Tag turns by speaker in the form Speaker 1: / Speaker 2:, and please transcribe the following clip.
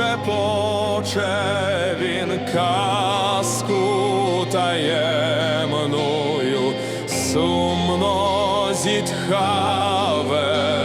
Speaker 1: шепоче він казку таємною, сумно зітхаве.